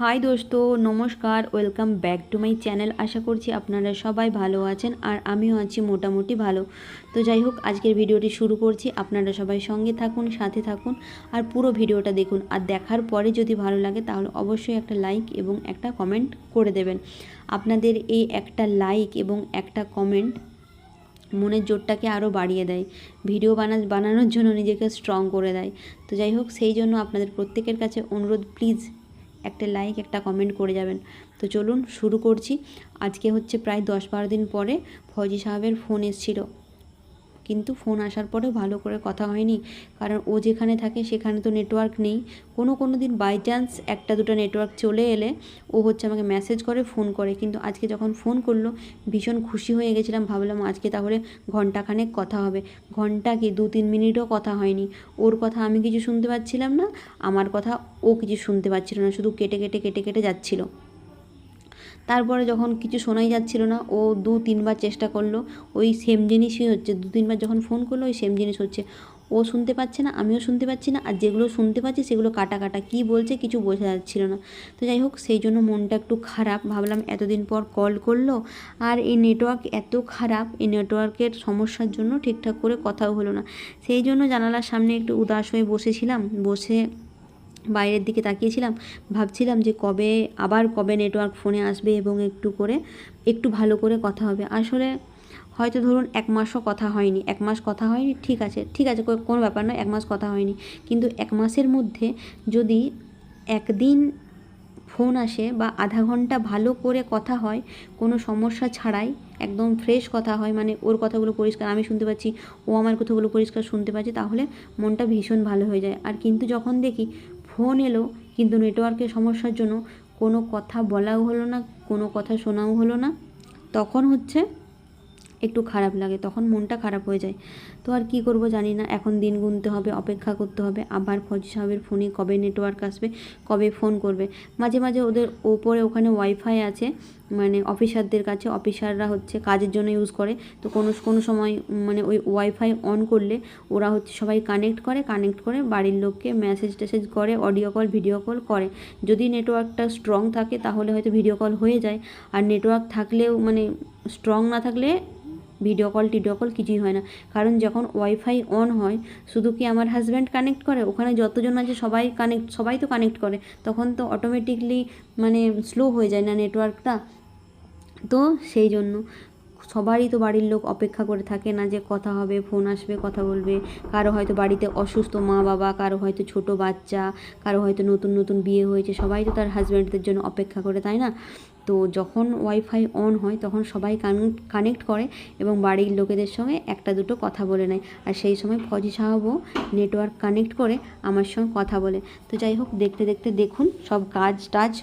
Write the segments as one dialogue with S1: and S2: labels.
S1: High দোস্ত, নমস্কার welcome back to my channel আশা করছি আপনারা সবাই ভালো আছেন আর আমিও আছি মোটামুটি ভালো। তো যাই হোক, আজকের ভিডিওটি শুরু করছি। আপনারা সবাই সঙ্গে থাকুন, সাথে থাকুন আর পুরো ভিডিওটা দেখুন। আর দেখার পরে যদি ভালো লাগে, তাহলে অবশ্যই একটা লাইক এবং একটা কমেন্ট করে দেবেন। আপনাদের এই একটা লাইক এবং একটা কমেন্ট মনের জোরটাকে আরও বাড়িয়ে দেয়। ভিডিও বানা বানানোর জন্য নিজেকে স্ট্রং করে দেয়। তো যাই হোক, সেই জন্য আপনাদের প্রত্যেকের কাছে অনুরোধ প্লিজ একটা লাইক একটা কমেন্ট করে যাবেন। তো চলুন শুরু করছি। আজকে হচ্ছে প্রায় দশ বারো দিন পরে ফজি সাহেবের ফোন এসেছিল। কিন্তু ফোন আসার পরেও ভালো করে কথা হয়নি। কারণ ও যেখানে থাকে সেখানে তো নেটওয়ার্ক নেই। কোনো কোনো দিন বাই চান্স একটা দুটো নেটওয়ার্ক চলে এলে ও হচ্ছে আমাকে মেসেজ করে ফোন করে। কিন্তু আজকে যখন ফোন করল, ভীষণ খুশি হয়ে গেছিলাম। ভাবলাম আজকে তাহলে ঘন্টাখানেক কথা হবে। ঘণ্টা কি? দু তিন মিনিটও কথা হয়নি। ওর কথা আমি কিছু শুনতে পাচ্ছিলাম না, আমার কথা ও কিছু শুনতে পাচ্ছিল না। শুধু কেটে কেটে কেটে কেটে যাচ্ছিল। তারপরে যখন কিছু শোনাই যাচ্ছিল না, ও দু তিনবার চেষ্টা করল, ওই সেম জিনিসই হচ্ছে। দু তিনবার যখন ফোন করল, ওই সেম জিনিস হচ্ছে। ও শুনতে পাচ্ছে না, আমিও শুনতে পাচ্ছি না, আর যেগুলো শুনতে পাচ্ছি সেগুলো কাটা কাটা। কী বলছে কিছু বোঝা যাচ্ছিল না। তো যাই হোক, সেই জন্য মনটা একটু খারাপ। ভাবলাম এতদিন পর কল করল, আর এই নেটওয়ার্ক এত খারাপ, এই নেটওয়ার্কের সমস্যার জন্য ঠিকঠাক করে কথাও হলো না। সেই জন্য জানালার সামনে একটু উদাস হয়ে বসেছিলাম। বসে বাইরের দিকে তাকিয়েছিলাম, ভাবছিলাম যে কবে, আবার কবে নেটওয়ার্ক ফোনে আসবে এবং একটু করে, একটু ভালো করে কথা হবে। আসলে হয়তো ধরুন এক মাসও কথা হয়নি, এক মাস কথা হয়নি, ঠিক আছে ঠিক আছে কোনো ব্যাপার নয়, এক মাস কথা হয়নি। কিন্তু এক মাসের মধ্যে যদি একদিন ফোন আসে বা আধা ঘণ্টা ভালো করে কথা হয়, কোনো সমস্যা ছাড়াই একদম ফ্রেশ কথা হয় মানে ওর কথাগুলো পরিষ্কার, আমি শুনতে পাচ্ছি, ও আমার কথাগুলো পরিষ্কার শুনতে পাচ্ছি, তাহলে মনটা ভীষণ ভালো হয়ে যায়। আর কিন্তু যখন দেখি ফোন এলো, কিন্তু নেটওয়ার্কের সমস্যার জন্য কোনো কথা বলাও হলো না, কোনো কথা শোনাও হলো না। তখন হচ্ছে একটু খারাপ লাগে, তখন মনটা খারাপ হয়ে যায়। তো আর কি করব জানি না, এখন দিন গুনতে হবে, অপেক্ষা করতে হবে। আবার ফজি সাহেবের ফোনে কবে নেটওয়ার্ক আসবে, কবে ফোন করবে। মাঝে মাঝে ওদের ওপরে ওখানে ওয়াইফাই আছে মানে অফিসারদের কাছে, অফিসাররা হচ্ছে কাজের জন্য ইউজ করে। তো কোনো কোনো সময় মানে ওই ওয়াইফাই অন করলে ওরা হচ্ছে সবাই কানেক্ট করে কানেক্ট করে বাড়ির লোককে মেসেজ টেসেজ করে অডিও কল ভিডিও কল করে। যদি নেটওয়ার্কটা স্ট্রং থাকে, তাহলে হয়তো ভিডিও কল হয়ে যায়। আর নেটওয়ার্ক থাকলেও মানে স্ট্রং না থাকলে ভিডিও কল টিডিও কল কিছুই হয় না। কারণ যখন ওয়াইফাই অন হয়, শুধু কি আমার হাজব্যান্ড কানেক্ট করে? ওখানে যতজন আছে, সবাই কানেক্ট সবাই তো কানেক্ট করে। তখন তো অটোমেটিকলি মানে স্লো হয়ে যায় না নেটওয়ার্কটা তো সেই জন্য সবারই তো বাড়ির লোক অপেক্ষা করে থাকে না যে কথা হবে ফোন আসবে, কথা বলবে। কারও হয়তো বাড়িতে অসুস্থ মা বাবা, কারও হয়তো ছোট বাচ্চা, কারও হয়তো নতুন নতুন বিয়ে হয়েছে। সবাই তো তার হাজব্যান্ডদের জন্য অপেক্ষা করে, তাই না? তো যখন ওয়াইফাই অন হয়, তখন সবাই কানেক্ট করে এবং বাড়ির লোকেদের সঙ্গে একটা দুটো কথা বলে নেয়। আর সেই সময় ফজি সাহাবও নেটওয়ার্ক কানেক্ট করে আমার সঙ্গে কথা বলে। তো যাই হোক, দেখতে দেখতে দেখুন সব কাজ টাজ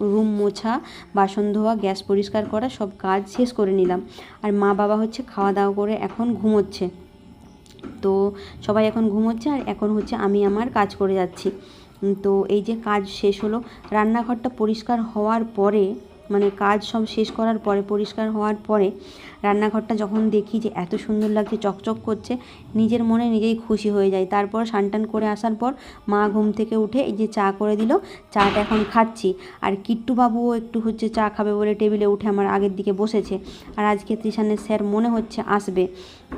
S1: রুম মোছা, বাসন ধোয়া, গ্যাস পরিষ্কার করা, সব কাজ শেষ করে নিলাম। আর মা বাবা হচ্ছে খাওয়া দাওয়া করে এখন ঘুমোচ্ছে। তো সবাই এখন ঘুমোচ্ছে আর এখন হচ্ছে আমি আমার কাজ করে যাচ্ছি। তো এই যে কাজ শেষ হলো, রান্নাঘরটা পরিষ্কার হওয়ার পরে মানে কাজ সব শেষ করার পরে, পরিষ্কার হওয়ার পরে রান্নাঘরটা যখন দেখি যে এত সুন্দর লাগছে, চকচক করছে, নিজের মনে নিজেই খুশি হয়ে যায়। তারপর সানটান করে আসার পর মা ঘুম থেকে উঠে এই যে চা করে দিল, চাটা এখন খাচ্ছি। আর কিট্টু বাবুও একটু হচ্ছে চা খাবে বলে টেবিলে উঠে আমার আগের দিকে বসেছে। আর আজকে ত্রিশানের স্যার মনে হচ্ছে আসবে।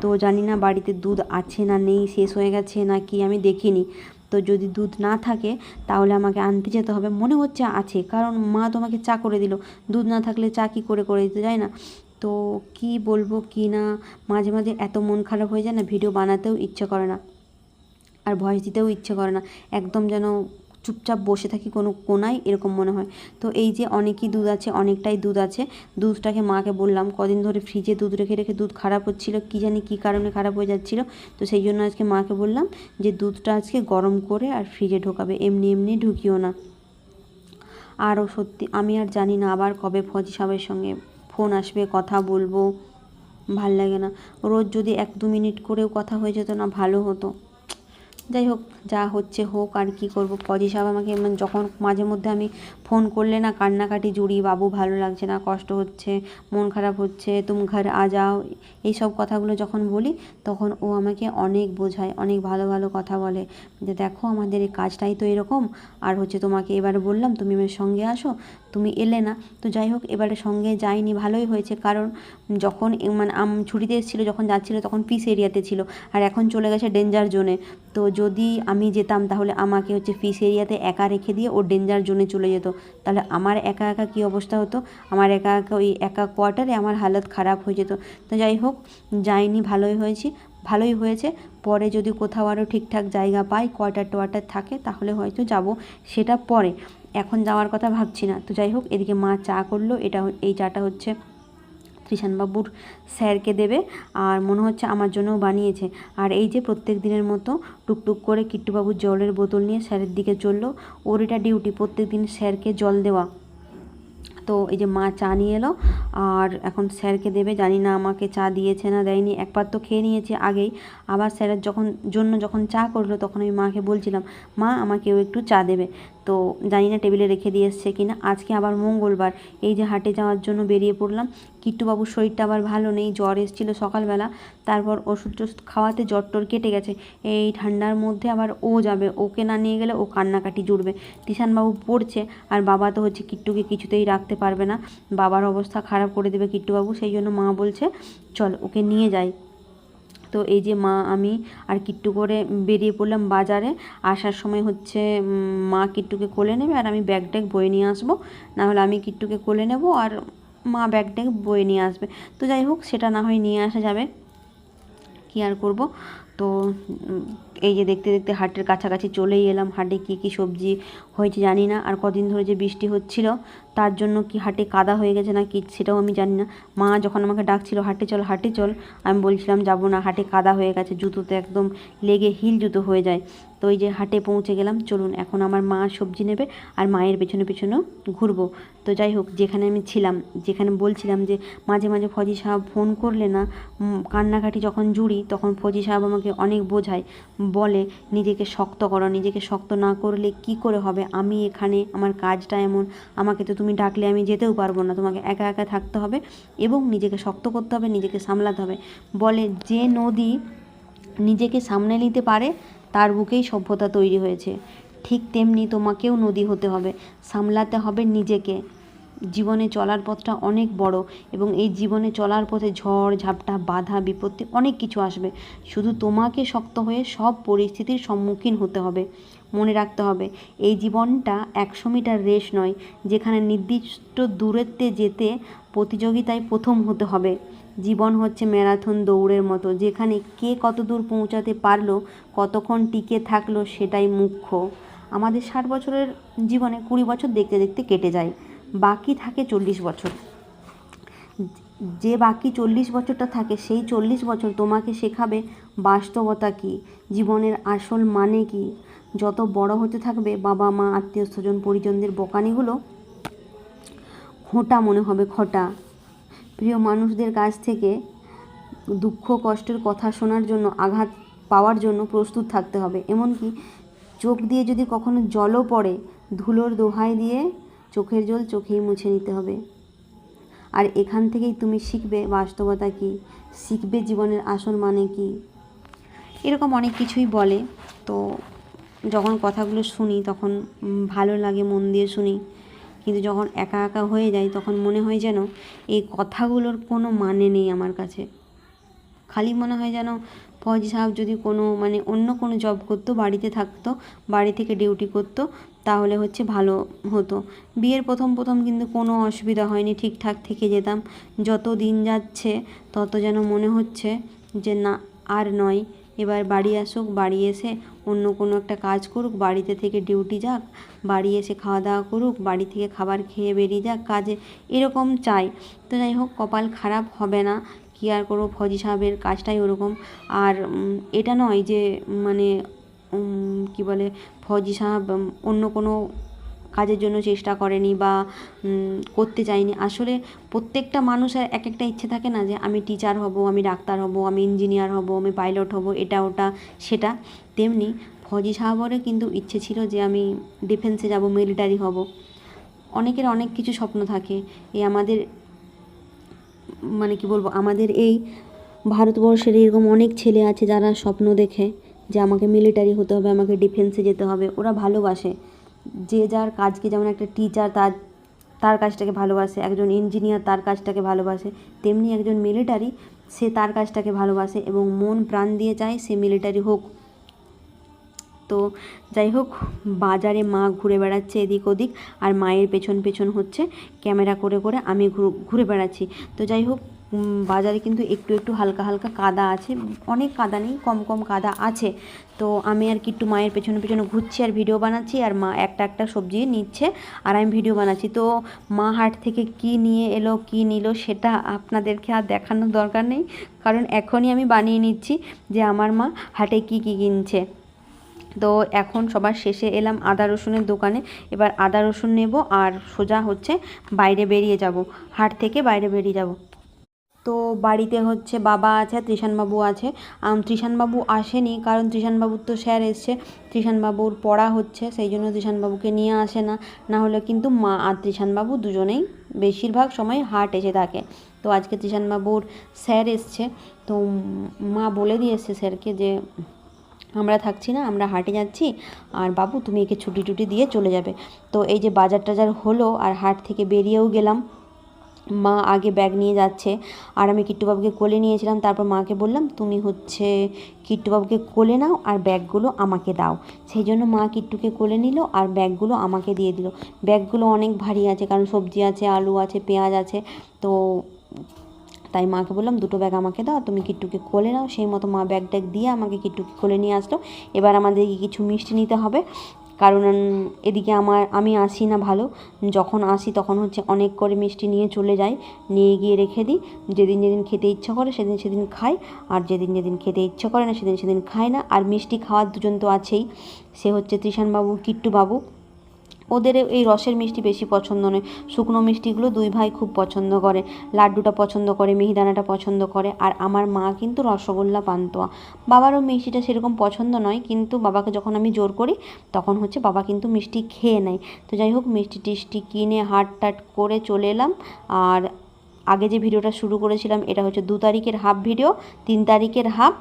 S1: তো জানি না বাড়িতে দুধ আছে না নেই, শেষ হয়ে গেছে না কি আমি দেখিনি। তো যদি দুধ না থাকে, তাহলে আমাকে আনতে যেতে হবে। মনে হচ্ছে আছে, কারণ মা তোমাকে চা করে দিল। দুধ না থাকলে চা কি করে করে দিতে যায় না। তো কি বলব, কি না, মাঝে মাঝে এত মন খারাপ হয়ে যায় না, ভিডিও বানাতেও ইচ্ছে করে না। আর ভয়েস দিতেও ইচ্ছে করে না। একদম যেন চুপচাপ বসে থাকি কোনো কোনায়, এরকম মনে হয়। তো এই যে অনেকই দুধ আছে, অনেকটাই দুধ আছে, দুধটাকে মাকে বললাম, কদিন ধরে ফ্রিজে দুধ রেখে রেখে দুধ খারাপ হচ্ছিল, কী জানি কী কারণে খারাপ হয়ে যাচ্ছিল। তো সেই জন্য আজকে মাকে বললাম যে দুধটা আজকে গরম করে আর ফ্রিজে ঢোকাবে, এমনি এমনি ঢুকিও না। আরও সত্যি, আমি আর জানি না আবার কবে ফজি সাহেবের সঙ্গে ফোন আসবে, কথা বলব, ভালো লাগে না। রোজ যদি এক দু মিনিট করেও কথা হয়ে যেত না, ভালো হতো। যাই হোক যা হচ্ছে হোক আর কি করব। ফজি সাহেব আমাকে মানে যখন মাঝে মধ্যে আমি ফোন করলে না কান্নাকাটি, জুড়ি, বাবু ভালো লাগছে না, কষ্ট হচ্ছে, মন খারাপ হচ্ছে, তুম ঘর আ যাও। এইসব কথাগুলো যখন বলি, তখন ও আমাকে অনেক বোঝায়, অনেক ভালো ভালো কথা বলে। যে দেখো আমাদের এই কাজটাই তো এরকম, আর হচ্ছে তোমাকে এবারে বললাম তুমি আমার সঙ্গে আসো, তুমি এলে না। তো যাই হোক, এবারে সঙ্গে যাইনি, ভালোই হয়েছে। কারণ যখন মানে আম ছুটিতে এসেছিল, যখন যাচ্ছিল, তখন পিস এরিয়াতে ছিল, আর এখন চলে গেছে ডেঞ্জার জোনে তো যদি আমি যেতাম, তাহলে আমাকে হচ্ছে ফিস এরিয়াতে একা রেখে দিয়ে ও ডেঞ্জার জোনে চলে যেত। তাহলে আমার একা একা কী অবস্থা হতো? আমার একা একা ওই একা কোয়ার্টারে আমার হালত খারাপ হয়ে যেত। তো যাই হোক, যাইনি, ভালোই হয়েছি, ভালোই হয়েছে। পরে যদি কোথাও আরও ঠিকঠাক জায়গা পাই কোয়ার্টার টোয়ার্টার থাকে, তাহলে হয়তো যাব সেটা পরে। এখন যাওয়ার কথা ভাবছি না। তো যাই হোক, এদিকে মা চা করল, এটা এই চাটা হচ্ছে ত্রিশানবাবুর স্যারকে দেবে আর মনে হচ্ছে আমার জন্যও বানিয়েছে। আর এই যে প্রত্যেক দিনের মতো টুকটুক করে কিট্টুবাবুর জলের বোতল নিয়ে স্যারের দিকে চলল, ওর এটা ডিউটি, প্রত্যেক দিন স্যারকে জল দেওয়া। তো এই যে মা চা নিয়ে এলো, আর এখন স্যারকে দেবে, জানি না আমাকে চা দিয়েছে না দেয়নি, একবার তো খেয়ে নিয়েছে আগেই। আবার স্যারের যখন, জন্য যখন চা করল, তখন আমি মাকে বলছিলাম, মা, আমাকেও একটু চা দেবে। তো জানি না টেবিলে রেখে দিয়ে এসছে কি না। আজকে আবার মঙ্গলবার। এই যে হাটে যাওয়ার জন্য বেরিয়ে পড়লাম। কিট্টুবাবুর শরীরটা আবার ভালো নেই, জ্বর এসেছিল সকালবেলা। তারপর ওষুধ খাওয়াতে জ্বর টর কেটে গেছে। এই ঠান্ডার মধ্যে আবার ও যাবে। ওকে না নিয়ে গেলে ও কান্নাকাটি জুড়বে। তিশানবাবু পড়ছে, আর বাবা তো হচ্ছে কিট্টুকে কিছুতেই রাখতে পারবে না। বাবার অবস্থা খারাপ করে দেবে কিট্টুবাবু, সেই জন্য মা বলছে, চল, ওকে নিয়ে যাই। তো এই যে মা, আমি আর কিট্টু করে বেরিয়ে পড়লাম বাজারে। আসার সময় হচ্ছে মা কিট্টুকে কোলে নেবে আর আমি ব্যাগ ট্যাগ বয়ে নিয়ে আসব। নাহলে আমি কিট্টুকে কোলে নেব আর মা ব্যাগ ট্যাগ বয়ে নিয়ে আসবে। তো যাই হোক, সেটা না হয় নিয়ে আসা যাবে। কী আর করব? তো এই যে দেখতে দেখতে হাটের কাছাকাছি চলেই এলাম। হাটে কী কী সবজি হয়েছে জানি না। আর কদিন ধরে যে বৃষ্টি হচ্ছিল তার জন্য কি হাটে কাদা হয়ে গেছে না কি সেটাও আমি জানি না। মা যখন আমাকে ডাকছিল, হাটে চল হাটে চল, আমি বলছিলাম, যাব না, হাটে কাদা হয়ে গেছে, জুতোতে একদম লেগে হিল জুতো হয়ে যায়। তো ওই যে হাটে পৌঁছে গেলাম, চলুন, এখন আমার মা সবজি নেবে আর মায়ের পেছনে পেছনেও ঘুরবো। তো যাই হোক, যেখানে আমি ছিলাম, যেখানে বলছিলাম যে, মাঝে মাঝে ফজি সাহেব ফোন করলে না কান্নাকাটি যখন জুড়ি, তখন ফজি সাহেব আমাকে অনেক বোঝায়। বলে, নিজেকে শক্ত করো, নিজেকে শক্ত না করলে কি করে হবে? আমি এখানে, আমার কাজটা এমন, আমাকে তো তুমি ডাকলে আমি যেতেও পারব না। তোমাকে একা একা থাকতে হবে এবং নিজেকে শক্ত করতে হবে, নিজেকে সামলাতে হবে। বলে যে নদী নিজেকে সামনে নিতে পারে, তার বুকেই সভ্যতা তৈরি হয়েছে। ঠিক তেমনি তোমাকেও নদী হতে হবে। সামলাতে হবে নিজেকে। জীবনে চলার পথটা অনেক বড় এবং এই জীবনে চলার পথে ঝড়, ঝাপটা, বাধা, বিপত্তি অনেক কিছু আসবে। শুধু তোমাকে শক্ত হয়ে সব পরিস্থিতির সম্মুখীন হতে হবে। রাখতে হবে। এই জীবনটা একশো মিটার রেস নয়, যেখানে নির্দিষ্ট দূরত্বে যেতে প্রতিযোগিতায় প্রথম হতে হবে। জীবন হচ্ছে ম্যারাথন দৌড়ের মতো, যেখানে কে কত দূর পৌঁছাতে পারল, কতক্ষণ টিকে থাকল সেটাই মুখ্য। আমাদের ষাট বছরের জীবনে কুড়ি বছর দেখতে দেখতে কেটে যায়, বাকি থাকে চল্লিশ বছর। যে বাকি চল্লিশ বছরটা থাকে, সেই চল্লিশ বছর তোমাকে শেখাবে বাস্তবতা কী, জীবনের আসল মানে কী যত বড় হতে থাকবে বাবা, মা, আত্মীয় স্বজন, পরিজনদের বকানিগুলো খোঁটা মনে হবে, খোঁটা। প্রিয় মানুষদের কাছ থেকে দুঃখ, কষ্টের কথা শোনার জন্য, আঘাত পাওয়ার জন্য প্রস্তুত থাকতে হবে। এমনকি চোখ দিয়ে যদি কখনো জলও পড়ে, ধুলোর দোহাই দিয়ে চোখের জল চোখেই মুছে নিতে হবে। আর এখান থেকেই তুমি শিখবে বাস্তবতা কী? শিখবে জীবনের আসল মানে কী? এরকম অনেক কিছুই বলে। তো যখন কথাগুলো শুনি তখন ভালো লাগে, মন দিয়ে শুনি। কিন্তু যখন একা একা হয়ে যায় তখন মনে হয় যেন এই কথাগুলোর কোনো মানে নেই আমার কাছে। খালি মনে হয় যেন ফৌজি সাহেব যদি কোনো মানে অন্য কোনো জব করতো, বাড়িতে থাকতো, বাড়ি থেকে ডিউটি করতো, তাহলে হচ্ছে ভালো হতো। বিয়ের প্রথম প্রথম কিন্তু কোনো অসুবিধা হয়নি, ঠিকঠাক থেকে যেতাম। যত দিন যাচ্ছে তত যেন মনে হচ্ছে যে না, আর নয়। এবার বাড়ি আসুক, বাড়ি এসে অন্য কোনো একটা কাজ করুক, বাড়িতে থেকে ডিউটি যাক, বাড়ি এসে খাওয়া দাওয়া করুক, বাড়ি থেকে খাবার খেয়ে বেরিয়ে যাক, কাজে এরকম চাই। তো যাই হোক, কপাল খারাপ হবে না, কী আর করব, ফজি সাহেবের কাজটাই ওরকম। আর এটা নয় যে মানে কী বলে, ফজি সাহেব অন্য কোনো কাজের জন্য চেষ্টা করেনি বা করতে চাইনি। আসলে প্রত্যেকটা মানুষের এক একটা ইচ্ছে থাকে না যে, আমি টিচার হব, আমি ডাক্তার হব, আমি ইঞ্জিনিয়ার হব, আমি পাইলট হব, এটা, ওটা, সেটা। তেমনি ফজি সাহাবরে কিন্তু ইচ্ছে ছিল যে, আমি ডিফেন্সে যাব মিলিটারি হব। অনেকের অনেক কিছু স্বপ্ন থাকে। এই আমাদের মানে কি বলব, আমাদের এই ভারতবর্ষের এরকম অনেক ছেলে আছে যারা স্বপ্ন দেখে যে, আমাকে মিলিটারি হতে হবে, আমাকে ডিফেন্সে যেতে হবে। ওরা ভালোবাসে। যে যার কাজকে যেমন একটা টিচার তার তার কাজটাকে ভালোবাসে, একজন ইঞ্জিনিয়ার তার কাজটাকে ভালোবাসে, তেমনি একজন মিলিটারি সে তার কাজটাকে ভালোবাসে এবং মন প্রাণ দিয়ে চায় সে মিলিটারি হোক। তো যাই হোক, বাজারে মা ঘুরে বেড়াচ্ছে এদিক ওদিক আর মায়ের পেছন পেছন হচ্ছে ক্যামেরা করে করে আমি ঘুর- বেড়াচ্ছি। তো যাই হোক বাজারে কিন্তু একটু একটু হালকা হালকা কাদা আছে, অনেক কাদা নেই, কম কম কাদা আছে। তো আমি আর কি একটু মায়ের পেছনে পেছনে ঘুরছি আর ভিডিও বানাচ্ছি আর মা একটা একটা সবজি নিচ্ছে আর আমি ভিডিও বানাচ্ছি। তো মা হাট থেকে কি নিয়ে এলো, কি নিল সেটা আপনাদেরকে আর দেখানোর দরকার নেই। কারণ এখনই আমি বানিয়ে নিচ্ছি যে আমার মা হাটে কি কি কিনছে। তো এখন সবার শেষে এলাম আদা রসুনের দোকানে। এবার আদা রসুন নেব আর সোজা হচ্ছে বাইরে বেরিয়ে যাব। হাট থেকে বাইরে বেরিয়ে যাব। তো বাড়িতে হচ্ছে বাবা আছে ত্রিশানবাবু আছে। ত্রিশানবাবু আসেনি কারণ ত্রিশানবাবুর তো স্যার এসছে। ত্রিশানবাবুর পড়া হচ্ছে, সেই জন্য ত্রিশানবাবুকে নিয়ে আসে না। না হলে কিন্তু মা আর ত্রিশানবাবু দুজনেই বেশিরভাগ সময় হাট এসে থাকে। তো আজকে ত্রিশানবাবুর স্যার এসছে। তো মা বলে দিয়েছে স্যারকে যে, আমরা থাকছি না, আমরা হাটে যাচ্ছি। আর বাবু, তুমি একে ছুটি টুটি দিয়ে চলে যাবে। তো এই যে বাজার টাজার হলো, আর হাট থেকে বেরিয়েও গেলাম। মা আগে ব্যাগ নিয়ে যাচ্ছে। আর আমি কিট্টুবাবুকে কোলে নিয়েছিলাম, তারপর মাকে বললাম, তুমি হচ্ছে কিট্টুবাবুকে কোলে নাও আর ব্যাগগুলো আমাকে দাও। সেই জন্য মা কিট্টুকে কোলে নিল আর ব্যাগগুলো আমাকে দিয়ে দিল। ব্যাগগুলো অনেক ভারী আছে, কারণ সবজি আছে, আলু আছে, পেঁয়াজ আছে। তো তাই মাকে বললাম, দুটো ব্যাগ আমাকে দাও, তুমি কিট্টুকে কোলে নাও। সেই মতো মা ব্যাগ ট্যাগ দিয়ে আমাকে কিট্টুকে কোলে নিয়ে আসলো। এবার আমাদেরকে কিছু মিষ্টি নিতে হবে। কারণ এদিকে আমার, আমি আসি না ভালো। যখন আসি তখন হচ্ছে অনেক করে মিষ্টি নিয়ে চলে যাই, নিয়ে গিয়ে রেখে দিই। যেদিন যেদিন খেতে ইচ্ছা করে সেদিন সেদিন খাই। আর যেদিন যেদিন খেতে ইচ্ছা করে না সেদিন সেদিন খায় না। আর মিষ্টি খাওয়ার দুজন তো আছেই। সে হচ্ছে তৃষাণবাবু কিট্টুবাবু। ওদের এই রসের মিষ্টি বেশি পছন্দ নয়। শুকনো মিষ্টিগুলো দুই ভাই খুব পছন্দ করে। লাড্ডুটা পছন্দ করে, মিহিদানাটা পছন্দ করে। আর আমার মা কিন্তু রসগোল্লা, পান্তুয়া। বাবারও মিষ্টিটা সেরকম পছন্দ নয়, কিন্তু বাবাকে যখন আমি জোর করি, তখন হচ্ছে বাবা কিন্তু মিষ্টি খেয়ে নেয়। তো যাই হোক, মিষ্টি টিষ্টি কিনে হাট টাট করে চলে এলাম। আর আগে যে ভিডিওটা শুরু করেছিলাম, এটা হচ্ছে দু তারিখের হাফ ভিডিও, তিন তারিখের হাফ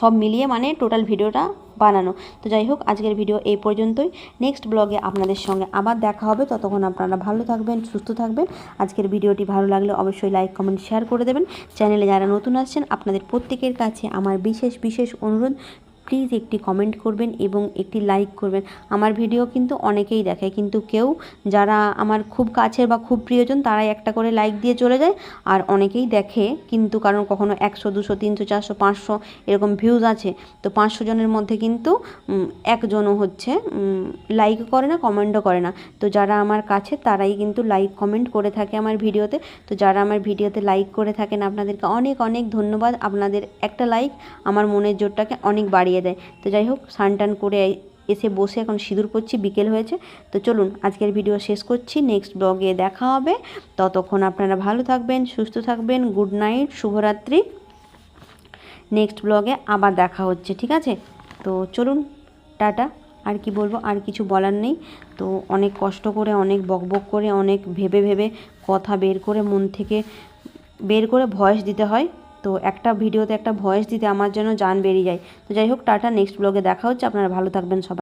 S1: সব মিলিয়ে মানে টোটাল ভিডিওটা বানানো। তো যাই হোক আজকের ভিডিও এই পর্যন্তই। নেক্সট ব্লগে আপনাদের সঙ্গে আবার দেখা হবে। ততক্ষণ আপনারা ভালো থাকবেন, সুস্থ থাকবেন। আজকের ভিডিওটি ভালো লাগলে অবশ্যই লাইক কমেন্ট শেয়ার করে দেবেন। চ্যানেলে যারা নতুন আসছেন, আপনাদের প্রত্যেকের কাছে আমার বিশেষ বিশেষ অনুরোধ। প্লিজ একটি কমেন্ট করবেন এবং একটি লাইক করবেন। আমার ভিডিও কিন্তু অনেকেই দেখে, কিন্তু কেউ যারা আমার খুব কাছের বা খুব প্রিয়জন, তারাই একটা করে লাইক দিয়ে চলে যায়। আর অনেকেই দেখে, কিন্তু কারণ কখনো একশো, দুশো, তিনশো, চারশো, পাঁচশো এরকম ভিউজ আছে, তো পাঁচশো জনের মধ্যে কিন্তু একজনও হচ্ছে লাইক করে না কমেন্টও করে না। তো যারা আমার কাছে, তারাই কিন্তু লাইক কমেন্ট করে থাকে আমার ভিডিওতে তো যারা আমার ভিডিওতে লাইক করে থাকেন, আপনাদেরকে অনেক অনেক ধন্যবাদ। আপনাদের একটা লাইক আমার মনের জোরটাকে অনেক বাড়িয়ে দেয়। তো যাই হোক, স্নান টান করে এসে বসে এখন সিঁদুর করছি বিকেল হয়েছে। তো চলুন, আজকের ভিডিও শেষ করছি। নেক্সট ব্লগে দেখা হবে। ততক্ষণ আপনারা ভালো থাকবেন, সুস্থ থাকবেন। গুড নাইট শুভরাত্রি। নেক্সট ব্লগে আবার দেখা হচ্ছে, ঠিক আছে? তো চলুন, টাটা। আর কি বলব, আর কিছু বলার নেই। তো অনেক কষ্ট করে, অনেক বকবক করে, অনেক ভেবে ভেবে কথা বের করে, মন থেকে বের করে ভয়েস দিতে হয়। তো একটা ভিডিওতে একটা ভয়েস দিতে আমার জন্য জান বেরিয়ে যায়। তো যাই হোক, টাটা নেক্সট ব্লগে দেখা হচ্ছে। আপনারা ভালো থাকবেন সবাই।